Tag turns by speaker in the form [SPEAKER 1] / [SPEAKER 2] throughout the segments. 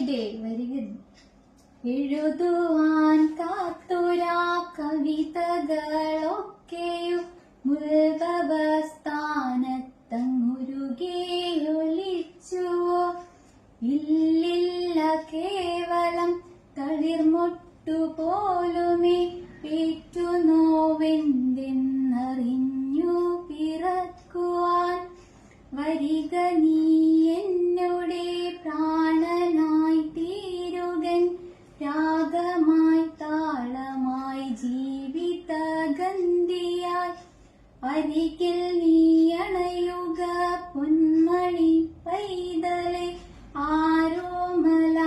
[SPEAKER 1] കവിതേ വരിക എഴുതുവാൻ കാത്തുരാ കവിതകളൊക്കെയും മുഴുവസ്ഥാനത്തങ്ങുരുകെയൊളിച്ചുവോ ഇല്ലില്ല കേവലം തളിർമൊട്ടു പോലുമേ പിറക്കുവാൻ വരിക നീ അരികിൽ നീയണയുക പൊന്മണി പൈതലെ ആരോമല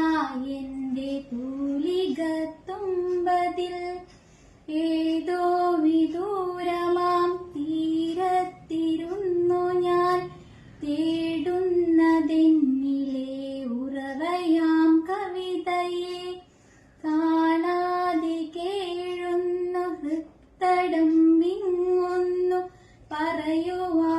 [SPEAKER 1] എന്റെ തൂലിക തുമ്പതിൽ ഏതോ വിദൂരമാം തീരത്തിരുന്നു ഞാൻ തേടുന്നതെന്നിലെ ഉറവയാം കവിതയെ. കാണാതെ കേഴുന്നു ഹൃത്തടം വിങ്ങുന്നു പറയുവാനാവാത്ത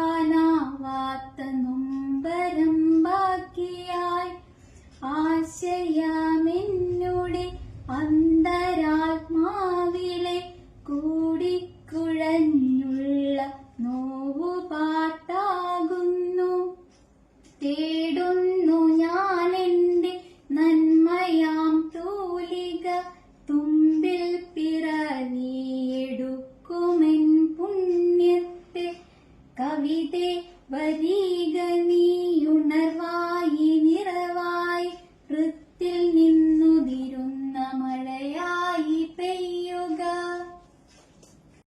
[SPEAKER 1] പുണ്യത്തെ കവിതെ വരിക നീ ഉണർവായി